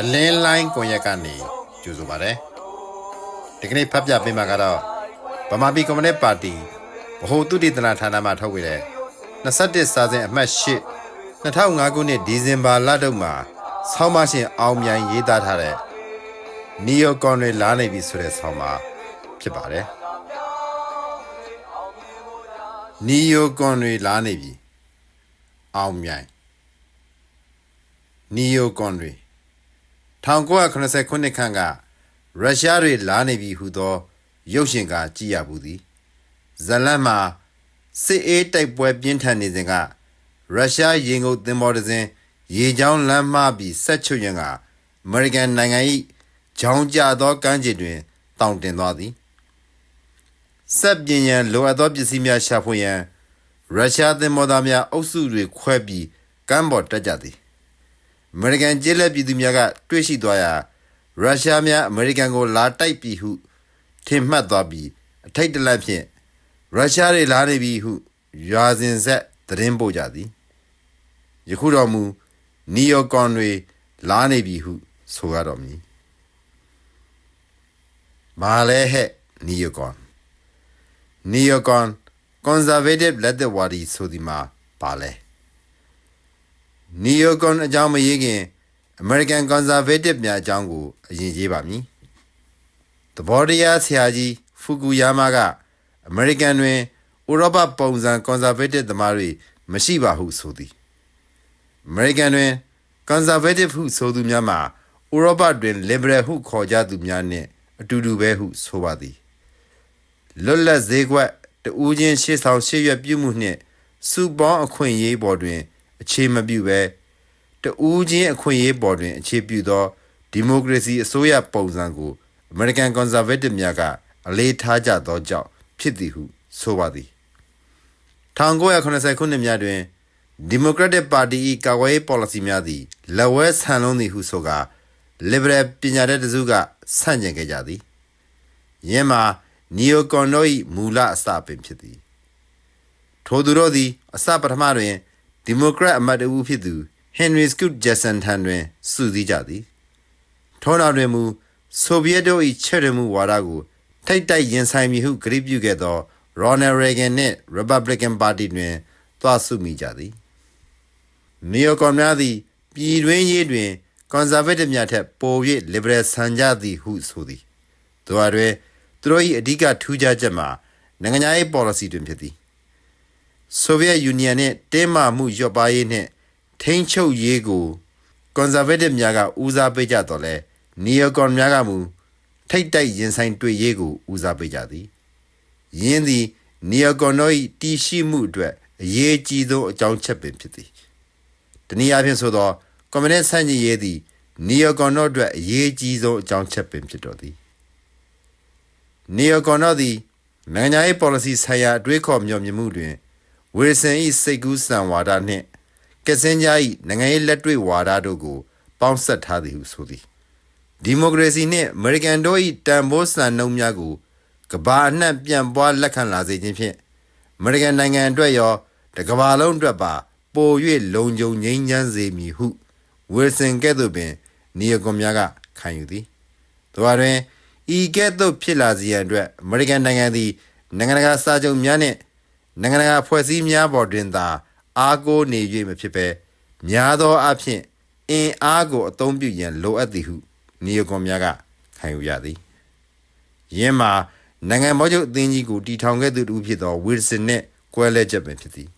အလင်းလိုင်းကွန်ရက်ကနေကြိုဆိုပါရယ်ဒီကနေ့ဖတ်ပြပေးမှာကတော့ဗမာပြည်ကွန်မြူနစ်ပါတီဗဟိုသုတေသနဌာနမှထုတ်ဝေတဲ့21စာစဉ်အမှတ်8 2005ခုနှစ်ဒီဇင်ဘာလတုန်းမှာဆောင်းမရှင်အောင်မြိုင်ရေးသားထားတဲ့နီယိုကွန်တွေလာနေပြီဆိုတဲ့ဆောင်းပါဖြစ်ပါတယ် နီယိုကွန်တွေလာနေပြီအောင်မြိုင်နီယိုကွန်တွေ1980ခုနှစ်ခန့်ကရုရှားတွေလာနေပြီဟုသော ရုပ်ရှင်ကကြည့်ရဘူးသည်ဇလန်မှာစစ်အေးတိုက်ပွဲပြင်းထန်နေစဉ်ကရုရှားရင်ငုတ်သင်္ဘောတစ်စင်းရေချောင်းလမ်းမပြီးဆက်ချွတ်ရန်ကအမေရိကန်နိုင်ငံ၏ဂျောင်းကျသောကမ်းခြေတွင်တောင်တင်သွားသည် ဆက်ပြင်းရန်လိုအပ်သောပစ္စည်းများရှာဖွေရန်ရုရှားသင်္ဘောသားများအုပ်စုတွေခွဲပြီးကမ်းပေါ်တက်ကြသည်အမေရိကန်ကျေးလက်ပြည်သူများကတွေ့ရှိသွားရာရုရှားများအမေရိကန်ကိုလာတိုက်ပြီဟုထင်မှတ်သွားပြီးအထိတ်တလန့်ဖြင့်ရုရှားတွေလာနေပြီဟုရွာစဉ်ဆက်သတင်းပို့ကြသည်ယခုတော်မူနီယိုကွန်တွေလာနေပြီဟုဆိုရတော်မူမာလဲဟဲ့နီယိုကွန် နီယိုကွန် conservative လက်သက်ဝါဒီဆိုဒီမှာပါလဲနီယိုကွန်အကြောင်းမရေးခင် American Conservative များအကြောင်းကိုအရင်ရေးပါမည်။သဘောတရားဆရာကြီးဖူကူယာမာကအမေရိကန်တွင်ဥရောပပုံစံ Conservative သမားတွေမရှိပါဟုဆိုသည်။ American တွင် Conservative ဟုဆိုသူများမှာဥရောပတွင် Liberal ဟုခေါ်ကြသူများနှင့်အတူတူပဲဟုဆိုပါသည်။ လွတ်လပ်ဈေးကွက်တဦးချင်းရှေ့ဆောင်ရှေ့ရွက်ပြုမှုနှင့်စုပေါင်းအခွင့်အရေးပေါ်တွင် အခြေမပြုဘဲတဦးချင်းအခွင့်အရေးပေါ်တွင် အခြေပြုသောဒီမိုကရေစီအစိုးရပုံစံကို American Conservative များကအလေးထားကြသောကြောင့်ဖြစ်သည်ဟုဆိုပါသည်1980ခုနှစ်များတွင် Democratic Party ၏ကာကွယ်ရေး policy များသည်လက်ဝဲဆန်လွန်းသည်ဟုဆိုကာ Liberal ပညာတတ်တစုကဆန့်ကျင်ခဲ့ကြသည်ယင်းမှာ နီယိုကွန်တို့၏မူလအစပင်ဖြစ်သည်ထိုသူတို့သည်အစပထမတွင်ဒီမိုကရက်အမတ်တဦးဖြစ်သူဟင်နရီစကုတ်ဂျက်ဆန်ထံတွင်စုစည်းကြသည်ထို့နောက်တွင်မူဆိုဗီယက်တို့၏ချဲ့ရမှုဝါဒကိုထိတ်တိုက်ရင်ဆိုင်မည်ဟုကြေပြုခဲ့သောရော်နယ်ရေဂန်နှင့်ရီပတ်ဘလစ်ကန်ပါတီတွင်သွားစုမိကြသည်နီယိုကွန်များသည်ပြည်တွင်းရေးတွင်ကွန်ဆာဗေးတစ်များထက်ပို၍လစ်ဘရယ်ဆန်ကြသည်ဟုဆိုသည်တို့အတွင် သူတို့၏အဓိကထူးခြားချက်မှာနိုင်ငံခြားရေး policy တွင်ဖြစ်သည်ဆိုဗီယက်ယူနီယံနှင့်တင်းမာမှုလျော့ပါးရေးနှင့်ထိန်းချုပ်ရေးကိုကွန်ဆာဗေးတစ်များကဦးစားပေးကြတော့လဲနီယိုကွန်များကမူထိတ်တိုက်ရင်ဆိုင်တွေ့ရေးကိုဦးစားပေးကြသည်ယင်းသည်နီယိုကွန်တို့၏တည်ရှိမှုအတွက်အရေးကြီးသောအကြောင်းချက်ပင်ဖြစ်သည်တနည်းအားဖြင့်ဆိုသောကွန်မြူနစ်ဆန့်ကျင်ရေးသည်နီယိုကွန်တို့အတွက်အရေးကြီးဆုံးအကြောင်းချက်ပင်ဖြစ်တော်သည် နီယိုကွန်တို့သည်နိုင်ငံရေး policy ဆိုင်ရာအတွေးခေါ်မျှော်မြင်မှုတွင်ဝီဆန်၏စိတ်ကူးစံဝါဒနှင့်ကက်စင်ဂျာ၏နိုင်ငံရေးလက်တွေ့ဝါဒတို့ကို ပေါင်းစပ်ထားသည်ဟုဆိုသည်ဒီမိုကရေစီနှင့်အမေရိကန်တို့၏တန်ဖိုးစံနှုန်းများကိုကမ္ဘာအနှံ့ပြန့်ပွားလက်ခံလာစေခြင်းဖြင့်အမေရိကန်နိုင်ငံအတွက်ရောတစ်ကမ္ဘာလုံးအတွက်ပါပို၍လုံခြုံငြိမ်းချမ်းစေမည်ဟုဝီဆန်ကဲ့သို့ပင်နီယိုကွန်များကခံယူသည်တို့တွင် ဤကဲ့သို့ဖြစ်လာစေရန်အတွက်အမေရိကန်နိုင်ငံသည်နိုင်ငံတကာစာချုပ်များနှင့်နိုင်ငံတကာဖွဲ့စည်းများပေါ်တွင်သာအားကိုးနေ၍မဖြစ်ဘဲများသောအားဖြင့်အင်အားကိုအသုံးပြုရန်လိုအပ်သည်ဟုနီယိုကွန်များကခံယူရသည်ယင်းမှာနိုင်ငံမောချုပ်အသင်းကြီးကိုတီထောင်ခဲ့သူတူဖြစ်သောဝီလ်ဆင်နှင့်ကွဲလဲချက်ပင်ဖြစ်သည်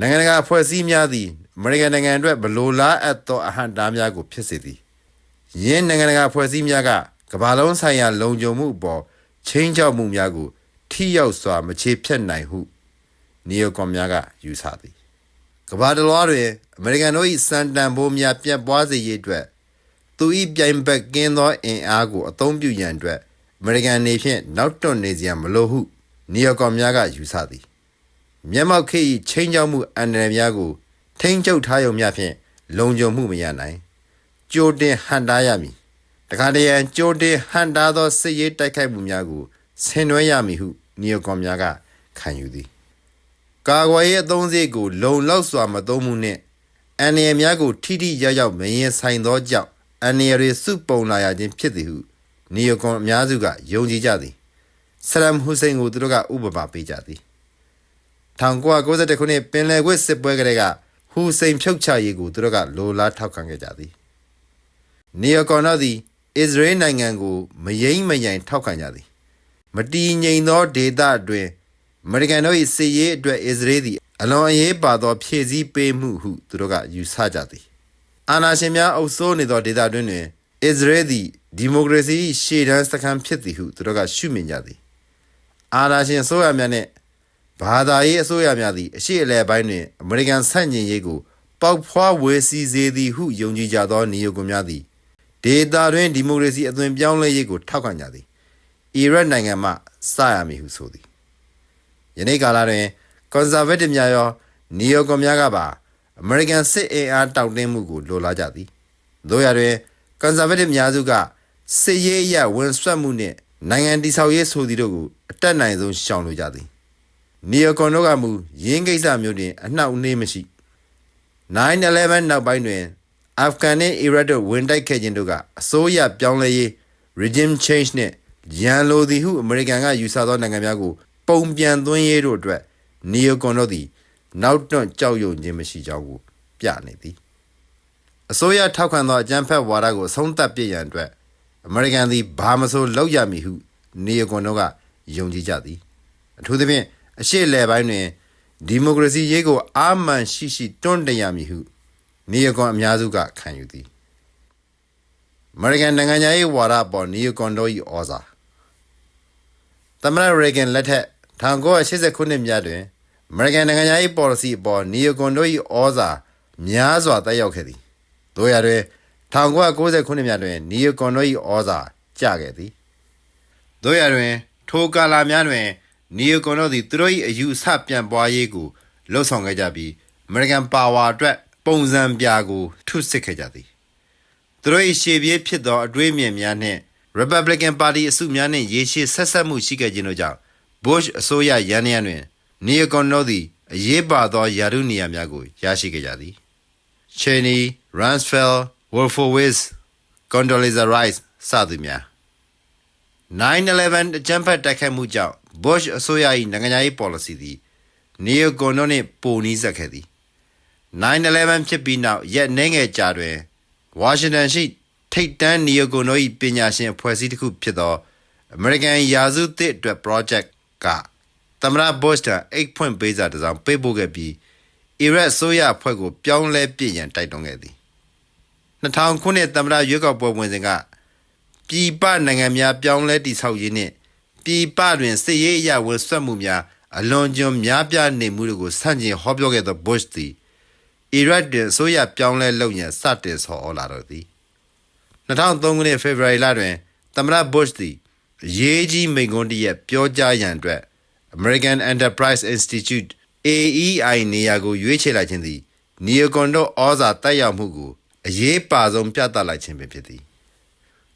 နိုင်ငံတကာအဖွဲ့အစည်းများသည်အမေရိကန်နိုင်ငံအတွက်ဘလိုလားအပ်သောအဟန့်အတားများကိုဖြစ်စေသည်ယင်းနိုင်ငံတကာအဖွဲ့အစည်းများက ကမ္ဘာလုံးဆိုင်ရာလုံခြုံမှုအပေါ်ချင်းချောက်မှုများကို ထိရောက်စွာမချေဖျက်နိုင်ဟုနီယိုကွန်များကယူဆသည်ကမ္ဘာတစ်လွှားတွင်အမေရိကန်တို့၏စံတန်ဖိုးများပြတ်ပွားစေရေးအတွက်သူ၏ပြိုင်ဘက်ကင်းသောအင်အားကိုအသုံးပြုရန်အတွက်အမေရိကန်အနေဖြင့်နောက်တွန့်နေစရာမလိုဟုနီယိုကွန်များကယူဆသည်မျက်မှောက်ခေတ်၏ချင်းချောက်မှုအန္တရာယ်များကိုထိမ့်ချုပ်ထားရုံမျှဖြင့်လုံခြုံမှုမရနိုင်ကြိုတင်ဟန်တားရမည် တခါတရံကြိုတင်ဟန်တားသောစစ်ရေးတိုက်ခိုက်မှုများကိုဆင်နွှဲရမည်ဟုနီယိုကွန်များကခံယူသည်ကာကွယ်ရေးအသုံးစရိတ်ကိုလုံလောက်စွာမသုံးမှုနှင့်အန်ရများကိုထိထိရောက်ရောက်မရင်ဆိုင်သောကြောင့်အန်ရတွေစုပုံလာရခြင်းဖြစ်သည်ဟုနီယိုကွန်အများစုကယုံကြည်ကြသည်ဆလမ်ဟူစိန်ကိုသူတို့ကဥပမာပေးကြသည်1991ခုနှစ်ပင်လယ်ကွေ့စစ်ပွဲကလေးကဟူစိန်ဖြုတ်ချရေးကိုသူတို့ကလိုလားထောက်ခံခဲ့ကြသည်နီယိုကွန်တို့သည် အစ္စရေးနိုင်ငံကိုမယိမ့်မယိုင်ထောက်ခံကြသည်မတည်ငြိမ်သောဒေသအတွင်းအမေရိကန်တို့၏စစ်ရေးအတွက်အစ္စရေးသည်အလွန်အရေးပါသောဖြည့်ဆည်းပေးမှုဟုသူတို့ကယူဆကြသည်အာဏာရှင်များအုပ်စိုးနေသောဒေသအတွင်းတွင်အစ္စရေးသည်ဒီမိုကရေစီ၏ရှေ့တန်းစခန်းဖြစ်သည်ဟုသူတို့ကရှုမြင်ကြသည်အာဏာရှင်အစိုးရများနှင့်ဘာသာရေးအစိုးရများသည်အရှိအလဲပိုင်းတွင်အမေရိကန်ဆန့်ကျင်ရေးကိုပေါက်ဖွားဝေစီစေသည်ဟုယုံကြည်ကြသောနေယိုကွန်များသည် ဒေသတွင်ဒီမိုကရေစီအသွင်ပြောင်းလဲရေးကိုထောက်ခံကြသည်အီရတ်နိုင်ငံမှစရမည်ဟုဆိုသည်ယနေ့ကာလတွင်ကွန်ဆာဗေးတစ်များရောနီယိုကွန်များကပါအမေရိကန်စစ်အင်အားတောင့်တင်းမှုကိုလိုလားကြသည်တို့ရတွင်ကွန်ဆာဗေးတစ်များစုကစစ်ရေးအရဝန်ဆွတ်မှုနှင့်နိုင်ငံတည်ဆောက်ရေးဆိုသည်တို့ကိုအတက်နိုင်ဆုံးရှောင်လိုကြသည်နီယိုကွန်တို့ကမူရင်းကိစ္စမျိုးတွင်အနှောက်အနှေးမရှိ9/11နောက်ပိုင်းတွင် အာဖဂန်နှင့်အီရတ်တို့ဝင်တိုက်ခဲ့ခြင်းတို့ကအစိုးရပြောင်းလဲရေး regime change နှင့်ရန်လိုသည်ဟုအမေရိကန်ကယူဆသောနိုင်ငံများကို ပုံပြန်သွင်းရေးတို့အတွက်နီယိုကွန်တို့သည်နောက်တွန့်ကြောက်ရွံ့ခြင်းမရှိကြောင်းကိုပြနေသည်အစိုးရထောက်ခံသောအကြမ်းဖက်ဝါဒကိုအဆုံးသတ်ပြစ်ရန်အတွက်အမေရိကန်သည်ဘာမဆိုလုပ်ရမည်ဟုနီယိုကွန်တို့ကယုံကြည်ကြသည်အထူးသဖြင့်အရှိအလဲပိုင်းတွင်ဒီမိုကရေစီရေးကိုအာမန်ရှိရှိတွန်းတင်ရမည်ဟု နီယိုကွန်အများစုကခံယူသည်အမေရိကန်နိုင်ငံသားရေးဝါဒအပေါ်နီယိုကွန်တို့၏ဩဇာသမ္မတရေဂန်လက်ထက်1980ခုနှစ်များတွင်အမေရိကန်နိုင်ငံသားရေး policy အပေါ်နီယိုကွန်တို့၏ဩဇာများစွာတက်ရောက်ခဲ့သည်။တို့ရတွင်1990ခုနှစ်များတွင်နီယိုကွန်တို့၏ဩဇာကျခဲ့သည်။တို့ရတွင် ထိုကာလများတွင်နီယိုကွန်တို့သည်သူတို့၏အယူအဆပြန်ပွားရေးကိုလှုံ့ဆော်ခဲ့ကြပြီးအမေရိကန်ပါဝါအတွက် ပုံစံပြကို ထုစစ်ခဲ့ကြသည်။သူတို့၏ရှေ့ပြေးဖြစ်သောအတွေးအမြင်များနှင့် Republican Party အစုများနှင့်ရေရှည်ဆက်ဆက်မှုရှိခဲ့ခြင်းတို့ကြောင့် Bush အစိုးရရန်ရန်တွင် Neocon တို့သည်အရေးပါသောယာရုနေရာများကိုရရှိခဲ့ကြသည်။ Cheney, Rumsfeld, Wolfowitz, Condoleezza Rice စသူများ9/11အကြမ်းဖက်တိုက်ခိုက်မှုကြောင့် Bush အစိုးရ၏နိုင်ငံခြားရေး policy သည် Neocon တို့နှင့်ပိုနီးစပ်ခဲ့သည် 9/11ဖြစ်ပြီးနောက်ရက်နှဲငယ်ကြာတွင်ဝါရှင်တန်ရှိထိပ်တန်းနီယိုဂွန်တို့၏ပညာရှင်အဖွဲ့အစည်းတစ်ခုဖြစ်သော American ရာစုသစ်အတွက် project ကသမ္မတဘုရှ်ထံအိတ်ဖွင့်ပေးစာတစ်စောင်ပေးပို့ခဲ့ပြီးအီရတ်အစိုးရအဖွဲ့ကိုပြောင်းလဲပြစ်ရန်တိုက်တွန်းခဲ့သည်2000ခုနှစ်သမ္မတရွေးကောက်ပွဲဝင်စဉ်ကပြည်ပနိုင်ငံများပြောင်းလဲတည်ဆောက်ရေးနှင့်ပြည်ပတွင်စစ်ရေးအရာဝန်ဆွတ်မှုများအလွန်ကျွံများပြားနေမှုတို့ကိုဆန့်ကျင်ဟောပြောခဲ့သောဘုရှ်သည် အီရတ်တွင်အစိုးရပြောင်းလဲလုပ်ရန်စတင်ဆော်ဩလာတော့သည်2003ခုနှစ်ဖေဖော်ဝါရီလတွင်သမ္မတဘုရှ်သည်အရေးကြီးမိန့်ခွန်းတစ်ရပ်ပြောကြားရန်အတွက် American Enterprise Institute AEI နေရာကိုရွေးချယ်လိုက်ခြင်းသည်နီယိုကွန်တို့ဩဇာတက်ရောက်မှုကိုအရေးပါဆုံးပြသလိုက်ခြင်းပင်ဖြစ်သည်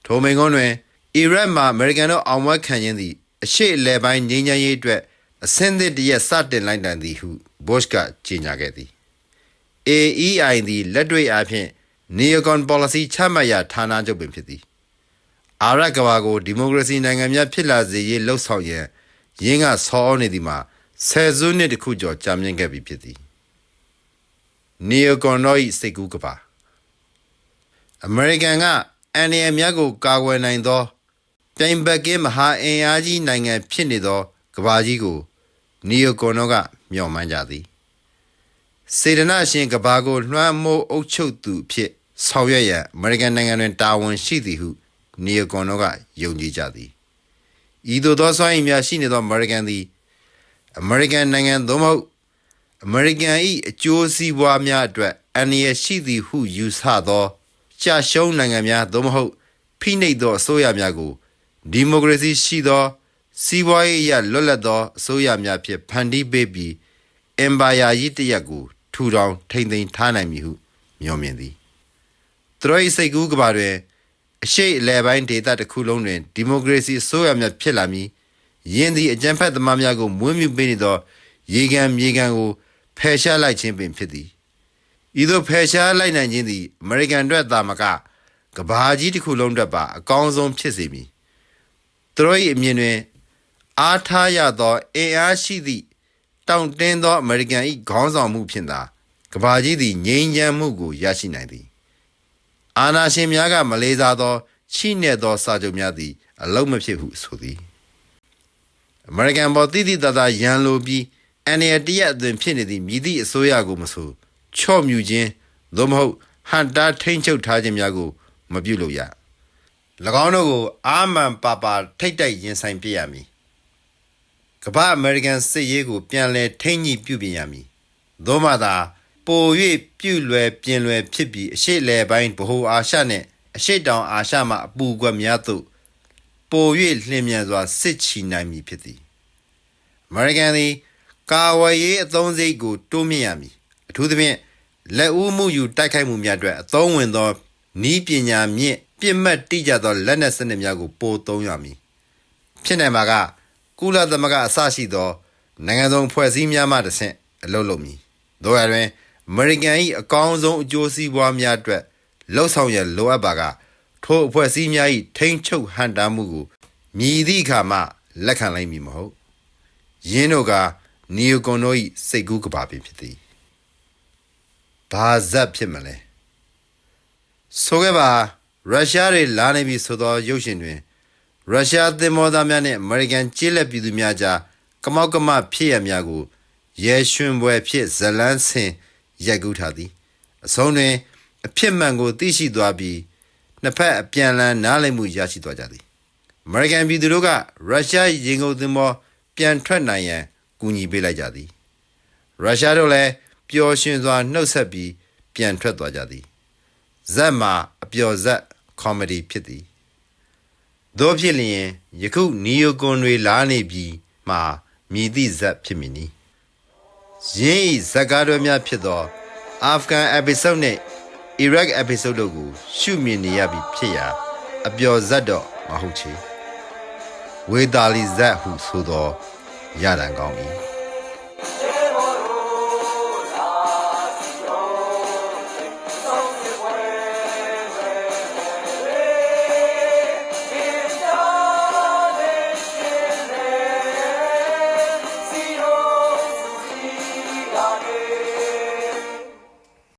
ထိုမိန့်ခွန်းတွင်အီရတ်မှအမေရိကန်တို့အောင်ဝတ်ခံခြင်းသည်အရှိအလဲပိုင်းငြိမ်းချမ်းရေးအတွက်အဆင့်သစ်တစ်ရပ်စတင်လိုက်တန်သည်ဟုဘုရှ်ကကြေညာခဲ့သည် AEI သည်လက်တွေ့အားဖြင့် Neocon policy ချမှတ်ရာဌာနချုပ်ပင်ဖြစ်သည်။အာရကဘာကိုဒီမိုကရေစီနိုင်ငံများဖြစ်လာစေရေးလှုံ့ဆော်ရန်ရင်းကဆော်ဩနေသည်မှာဆယ်စုနှစ်တစ်ခုကျော်ကြာမြင့်ခဲ့ပြီဖြစ်သည်။ Neocon တို့၏စိတ်ကူးကဘာအမေရိကန်ကအန်ရများကိုကာကွယ်နိုင်သောပြိုင်ဘက်ကင်းမဟာအင်အားကြီးနိုင်ငံဖြစ်နေသောကဘာကြီးကို Neocon တို့ကမျှော်မှန်းကြသည်။ စေတနာရှင်ကဘာကိုလွှမ်းမိုးအုပ်ချုပ်သူအဖြစ်ဆောင်ရွက်ရန်အမေရိကန်နိုင်ငံတွင်တာဝန်ရှိသည်ဟုနီယကွန်တို့ကယုံကြည်ကြသည်ဤသို့သောစွမ်းရည်များရှိနေသောအမေရိကန်သည်အမေရိကန်နိုင်ငံသို့မဟုတ်အမေရိကန်၏အကျိုးစီးပွားများအတွက်အန္တရာယ်ရှိသည်ဟုယူဆသောကြာရှုံးနိုင်ငံများသို့မဟုတ်ဖိနှိပ်သောအစိုးရများကိုဒီမိုကရေစီရှိသော စီးပွားရေးအရလွတ်လပ်သောအစိုးရများဖြင့်ဖန်တီးပေးပြီးအင်ပါယာကြီးတစ်ရပ်ကို ထူထောင်ထိမ့်သိမ်းထားနိုင်မည်ဟုမျှော်မြင်သည်သူတို့၏စိတ်ကူးကဘာတွင်အရှိအလဲပိုင်းဒေသတစ်ခုလုံးတွင်ဒီမိုကရေစီအစိုးရများဖြစ်လာမည်ယင်းသည်အကြံဖက်သမားများကိုမွေးမြူပေးနေသော ရေကန်မြေကန်ကိုဖယ်ရှားလိုက်ခြင်းပင်ဖြစ်သည်ဤသို့ဖယ်ရှားလိုက်နိုင်ခြင်းသည်အမေရိကန်အတွက်သာမကကမ္ဘာကြီးတစ်ခုလုံးအတွက်ပါအကောင်းဆုံးဖြစ်စေမည်သူတို့၏အမြင်တွင် အားထားရသောအင်အားရှိသည့် တောင့်တင်းသောအမေရိကန်၏ခေါင်းဆောင်မှုဖြင့်သာကမ္ဘာကြီးသည်ငြိမ်းချမ်းမှုကိုရရှိနိုင်သည်အာနာရှင်များကမလေးစားသောချိနဲ့သောစာချုပ်များသည် အလုံးမဖြစ်ဟုဆိုသည်အမေရိကန်ပေါ်တိတိတသာရန်လိုပြီးအန်ရတရက်အသွင်ဖြစ်နေသည့်မြည်သည့်အစိုးရကိုမဆိုချော့မြူခြင်းသို့မဟုတ်ဟန်တာထိမ့်ချုပ်ထားခြင်းများကို မပြုလုပ်ရ၎င်းတို့ကိုအာမန်ပါပါထိတ်တိုက်ရင်ဆိုင်ပြရမည် ကမ္ဘာအမေရိကန်စစ်ရေးကိုပြန်လည်ထိန်းညှိပြုပြင်ရမည်။သို့မှသာပို၍ပြုလွယ်ပြင်လွယ်ဖြစ်ပြီးအရှိလေပိုင်းဗဟိုအာရှနှင့်အရှိတောင်အာရှမှအပူကွက်များသို့ပို၍လျင်မြန်စွာစစ်ချီနိုင်မည်ဖြစ်သည်။အမေရိကန်သည်ကာဝယ်ရေးအသုံးစရိတ်ကိုတိုးမြင့်ရမည်။အထူးသဖြင့်လက်ဦးမှုယူတိုက်ခိုက်မှုများအတွက်အသုံးဝင်သောဤပညာမြင့်ပြစ်မှတ်တိကျသောလက်နက်စနစ်များကိုပိုသုံးရမည်။ဖြစ်နိုင်ပါက ကုလသမဂ္ဂအစရှိသော နိုင်ငံစုံဖွဲ့စည်းများမှတစ်ဆင့်အလုပ်လုပ်မည်။တို့ရတွင်အမေရိကန်၏အကောင်းဆုံးအကျိုးစီးပွားများအတွက်လှုပ်ဆောင်ရန်လိုအပ်ပါကထိုအဖွဲ့အစည်းများ၏ထိန်းချုပ်ဟန်တာမှုကိုမြည်သည့်အခါမှလက်ခံလိုက်မည်မဟုတ်။ယင်းတို့ကနီယိုကွန်တို့၏စိတ်ကူးကဘာပင်ဖြစ်သည်။ဘာဇက်ဖြစ်မလဲ။ဆိုခဲ့ပါရုရှားတွေလာနေပြီဆိုသောရုပ်ရှင်တွင် ရုရှားသင်္ဘောသားများနဲ့အမေရိကန်ကျေးလက်ပြည်သူများကြားကမောက်ကမဖြစ်ရများကိုရဲရွှင်ပွဲဖြစ်ဇလန်းဆင်ရိုက်ကူးထားသည်အဆုံးတွင် အဖြစ်မှန်ကိုသိရှိသွားပြီးနှစ်ဖက်အပြန်အလှန်နားလည်မှုရရှိသွားကြသည်အမေရိကန်ပြည်သူတို့ကရုရှားရေငုပ်သင်္ဘောပြန်ထွက်နိုင်ရန်ကူညီပေးလိုက်ကြသည်ရုရှားတို့လည်းပျော်ရွှင်စွာနှုတ်ဆက်ပြီးပြန်ထွက်သွားကြသည်ဇက်မှာအပျော်ဇက်ကောမဒီဖြစ်သည် တို့ဖြစ်လျင်ယခုနီယိုကွန်တွေလာနေပြီမှာမြည်သည့်ဇက်ဖြစ်မည်နီယင်းဤဇက်ကားတော်များဖြစ်သောအာဖဂန် episode နဲ့ Iraq episode တို့ကို ရှုမြင်နေရပြီဖြစ်ရာအပျော်ဇက်တော့မဟုတ်ချေဝေတာလီဇက်ဟုဆိုသောရတန်ကောင်း၏